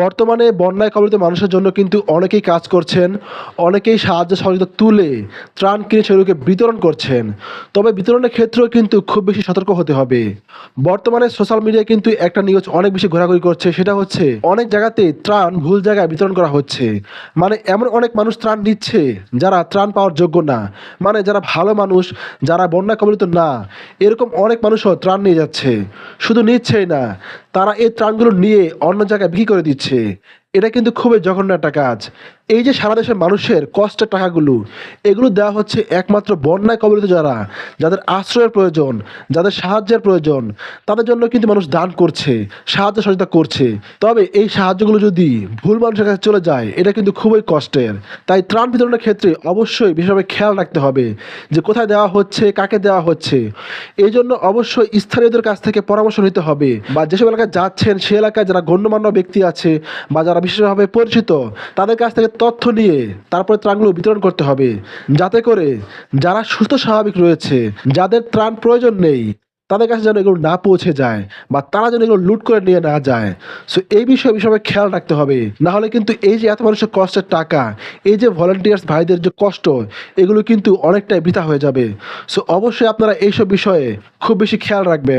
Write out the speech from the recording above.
বর্তমানে বন্যায় কবলিত মানুষের জন্য কিন্তু অনেকেই কাজ করছেন, অনেকেই সাহায্য সহযোগিতা তুলে ত্রাণ কিনে সেগুলোকে বিতরণ করছেন। তবে বিতরণের ক্ষেত্রেও কিন্তু খুব বেশি সতর্ক হতে হবে। বর্তমানে সোশ্যাল মিডিয়ায় কিন্তু একটা নিউজ অনেক বেশি ঘোরাঘুরি করছে, সেটা হচ্ছে অনেক জায়গাতে ত্রাণ ভুল জায়গায় বিতরণ করা হচ্ছে। মানে এমন অনেক মানুষ ত্রাণ নিচ্ছে যারা ত্রাণ পাওয়ার যোগ্য না। মানে যারা ভালো মানুষ, যারা বন্যা কবলিত না, এরকম অনেক মানুষও ত্রাণ নিয়ে যাচ্ছে। শুধু নিচ্ছেই না, তারা এই ত্রাণগুলো নিয়ে অন্য জায়গায় বিক্রি করে দিচ্ছে। এটা কিন্তু খুবই জঘন্য একটা কাজ। এই যে সারা দেশের মানুষের কষ্টের টাকাগুলো, এগুলো দেওয়া হচ্ছে একমাত্র বন্যায় কবলিত যারা, যাদের আশ্রয়ের প্রয়োজন, যাদের সাহায্যের প্রয়োজন, তাদের জন্য কিন্তু মানুষ দান করছে, সাহায্য সহযোগিতা করছে। তবে এই সাহায্যগুলো যদি ভুল মানুষের কাছে চলে যায়, এটা কিন্তু খুবই কষ্টের। তাই ত্রাণ বিতরণের ক্ষেত্রে অবশ্যই বিশেষভাবে খেয়াল রাখতে হবে যে কোথায় দেওয়া হচ্ছে, কাকে দেওয়া হচ্ছে। এই জন্য অবশ্যই স্থানীয়দের কাছ থেকে পরামর্শ নিতে হবে বা যেসব এলাকায় যাচ্ছেন, সে এলাকায় যারা গণ্যমান্য ব্যক্তি আছে বা যারা বিশেষভাবে পরিচিত, তাদের কাছ থেকে তথ্য নিয়ে তারপরে ত্রাণগুলো বিতরণ করতে হবে। যাতে করে যারা সুস্থ স্বাভাবিক রয়েছে, যাদের ত্রাণ প্রয়োজন নেই, তাদের কাছে যেন এগুলো না পৌঁছে যায় বা তারা যেন এগুলো লুট করে নিয়ে না যায়। সো এই বিষয়ে বিষয়ে খেয়াল রাখতে হবে। না হলে কিন্তু এই যে এত মানুষের কষ্টের টাকা, এই যে ভলেন্টিয়ার্স ভাইদের যে কষ্ট, এগুলো কিন্তু অনেকটাই বৃথা হয়ে যাবে। সো অবশ্যই আপনারা এইসব বিষয়ে খুব বেশি খেয়াল রাখবেন।